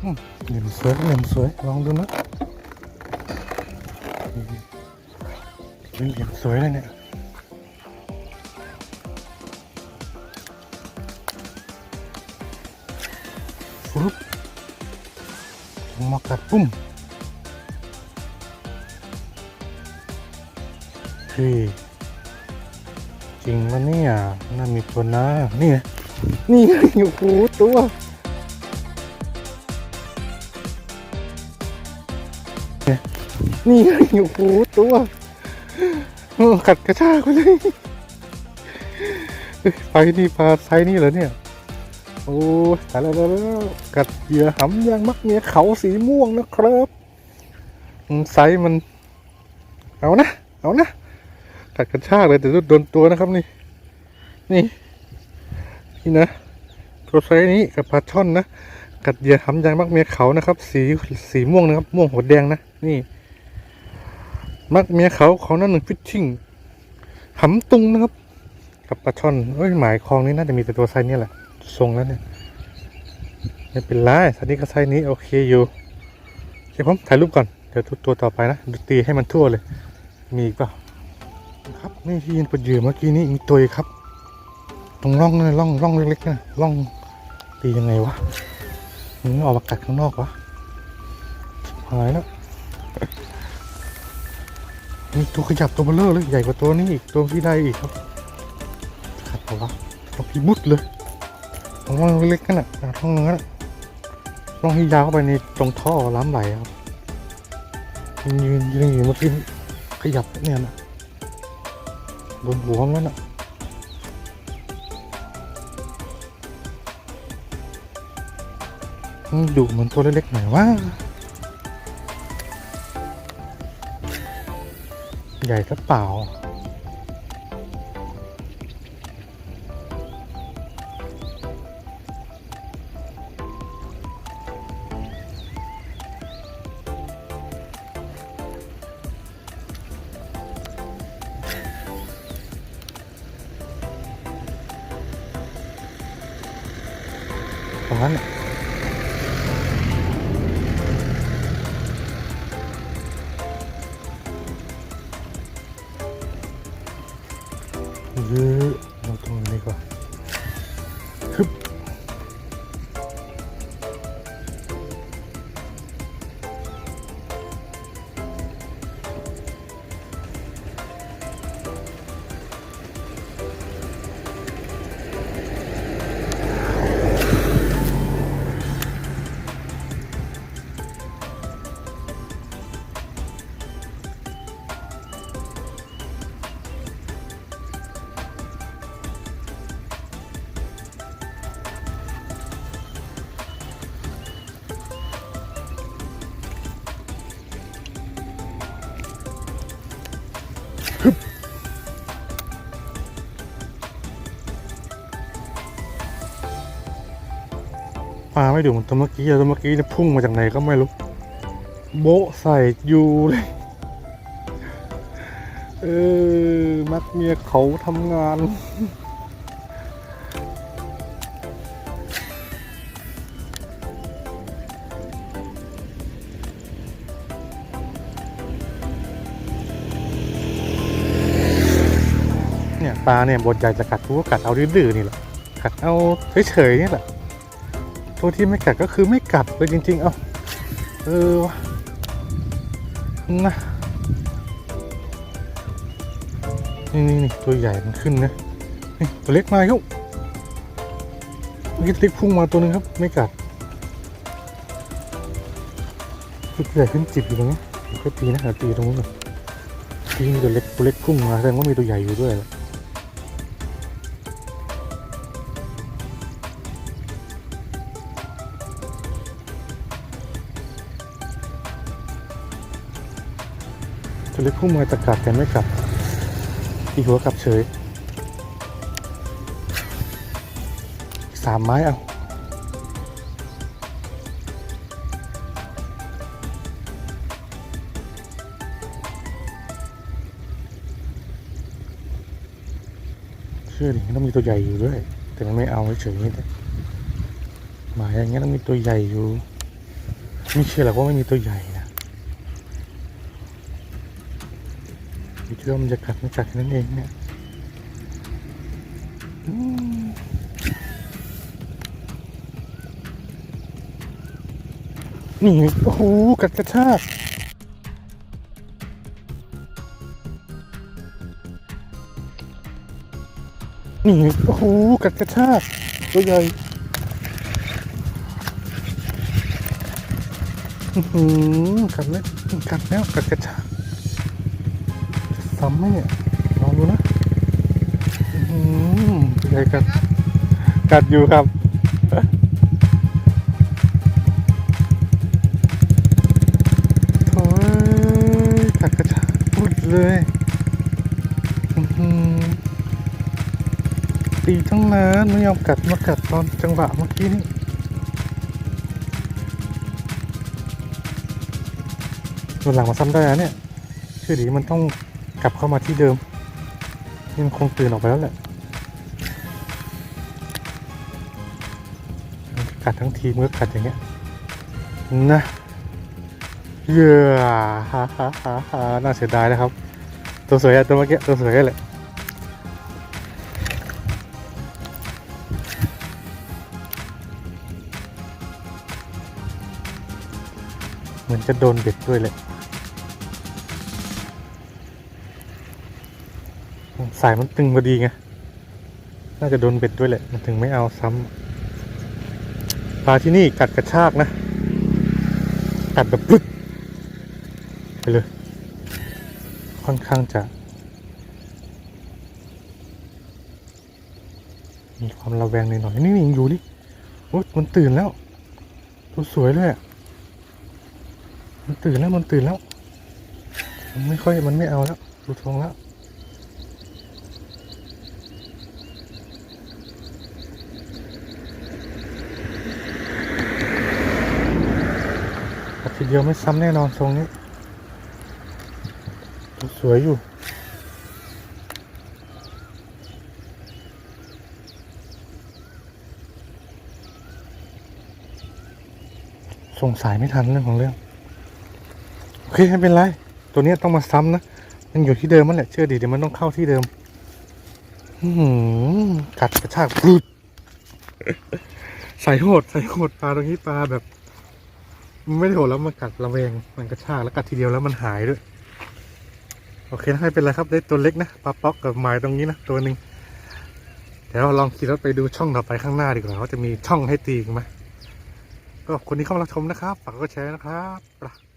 เหลี่ยมสวยเหลี่ยมสวยลองดูนะนี่เหลี่ยมสวยเลยเนี่ยฟุ๊บลงมากัดปุ้มเฮ้ยจริงปะเนี่ยน่ามีตัวนะนี่นี่ไงโอ้โหตัว นี่ไงโอ้โหตัวกัดกระชากเลยไปนี่ปลาไซนี่เหรอเนี่ย โอ้ยตายแล้วตายแล้วกัดเหยื่อหำยางมักเมียเขาสีม่วงนะครับไซมัน เอานะ เอานะ กัดกระชากเลยแต่โดนตัวนะครับนี่ นี่ นี่นะ ตัวไซนี้กับปลาช่อนนะ กัดเหยื่อหำยางมักเมียเขานะครับ สีสีม่วงนะครับ ม่วงหัวแดงนะ นี่ มักเมียเขาของนั่นหนึ่งฟิชชิ่งหำตุงนะครับ กับปลาช่อนเอ้ยหมายคลองนี้น่าจะมีแต่ตัวไซส์นี้แหละทรงแล้วเนี่ยไม่เป็นไรสันนี้ก็ไซส์นี้โอเคอยู่โอเคผมถ่ายรูปก่อนเดี๋ยวตัวต่อไปนะดูตีให้มันทั่วเลย มีอีกเปล่าครับนี่ที่ยินปลาเยื่อเมื่อกี้นี้มีตัวครับ ตรงร่องนั่นนะร่องร่องเล็กๆนะร่องตียังไงวะมึงออกมากัดข้างนอกวะหายแล้ว มีตัวขยับตัวเบลเลอร์เลยใหญ่กว่าตัวนี้อีกตัวที่ได้อีกครับขัดปะวะตัวพี่มุดเลยของมันเล็กๆนั่นน่ะท้องเนื้อน่ะต้องให้ยาวเข้าไปในตรงท่อล้ำไหลครับยืนยืนอยู่เมื่อกี้ขยับเนี่ยนะบนหัวมันน่ะดุเหมือนตัวเล็กๆหน่อยว่า ใหญ่กระเปล่าตร หรือเราตรงนี้ดีกว่าฮึบ ปลาไม่ดุเหมือนตัวเมื่อกี้อะตัวเมื่อกี้เนี่ยพุ่งมาจากไหนก็ไม่รู้ โบะใส่อยู่เลยเออมักเมียเขาทำงาน เนี่ยปลาเนี่ยบทใหญ่จะกัดกูก็กัดเอาดื้อๆนี่แหละกัดเอาเฉยๆนี่แหละ ตัวที่ไม่กัดก็คือไม่กัดเลยจริง ๆ เอาเออนะนี่นี่นี่ตัวใหญ่มันขึ้นนะนี่ตัวเล็กมายุกเมื่อกี้ตัวเล็กพุ่งมาตัวนึงครับ ไม่กัดตัวใหญ่ขึ้นจิบอยู่ตรงนี้ผมก็ตีนะหาตีตรงนู้นหน่อยตีมีตัวเล็กตัวเล็กพุ่งมาแสดงว่ามีตัวใหญ่อยู่ด้วยแหละ ตัวเล็กพุ่งมาตะกัดแต่ไม่กลับ อีกหัวกลับเฉยสามไม้เอาเชื่อดิต้องมีตัวใหญ่อยู่ด้วย แต่มันไม่เอาเฉยนี่แต่หมายอย่างเงี้ยต้องมีตัวใหญ่อยู่ ไม่เชื่อหรอกว่าไม่มีตัวใหญ่นะ อยู่ที่ว่ามันจะกัดไม่กัดนั้นเองเนี่ยนี่โอ้โหกัดกระชากนี่โอ้โหกัดกระชากตัวใหญ่อือหือกัดแล้วกัดแล้วกัดกระชากำไหมเนี่ยลองดูนะอือหือใหญ่กัดกัดอยู่ครับ โอ้ยกัดกระชากพุดเลยอือหือตีทั้งนั้นไม่ยอมกัดมากัดตอนจังหวะเมื่อกี้นี่ตัวหลังมาซ้ำได้แล้วเนี่ยชื่อดีมันต้อง กลับเข้ามาที่เดิมนี่มันคงตื่นออกไปแล้วแหละมันกัดทั้งทีมือกัดอย่างเงี้ยนะเยื่อฮ่าฮ่าฮ่าฮ่าน่าเสียดายนะครับ ตัวสวยอะตัวเมื่อกี้ตัวสวยแหละเหมือนจะโดนเบ็ดด้วยเลย สายมันตึงพอดีไง น่าจะโดนเบ็ดด้วยแหละ มันถึงไม่เอาซ้ำปลาที่นี่กัดกระชากนะ กัดแบบปึ๊ดไปเลย ค่อนข้างจะ มีความระแวงหน่อยๆนี่ยังอยู่ดิโอ๊ยมันตื่นแล้ว ตัวสวยเลยอะมันตื่นแล้วมันตื่นแล้ว มันไม่ค่อยมันไม่เอาแล้วดูทรงแล้ว ทีเดียวไม่ซ้ำแน่นอนทรงนี้ สวยอยู่ ส่งสายไม่ทันเรื่องของเรื่อง โอเคไม่เป็นไร ตัวนี้ต้องมาซ้ำนะ มันอยู่ที่เดิมมันแหละเชื่อดิเดี๋ยวมันต้องเข้าที่เดิมอือหือกัดกระชากปุ๊บใส่โหดใส่โหดปลาตรงนี้ปลาแบบ มันไม่ได้โหดแล้วมันกัดระเวง มันกระชากแล้วกัดทีเดียวแล้วมันหายด้วย โอเคนะไม่เป็นไรครับได้ตัวเล็กนะปลาป๊อกกับหมายตรงนี้นะตัวหนึ่งเดี๋ยวเราลองขี่รถไปดูช่องต่อไปข้างหน้าดีกว่าว่าจะมีช่องให้ตีอีกไหมก็คนที่เข้ามาชมนะครับฝากกดแชร์นะครับ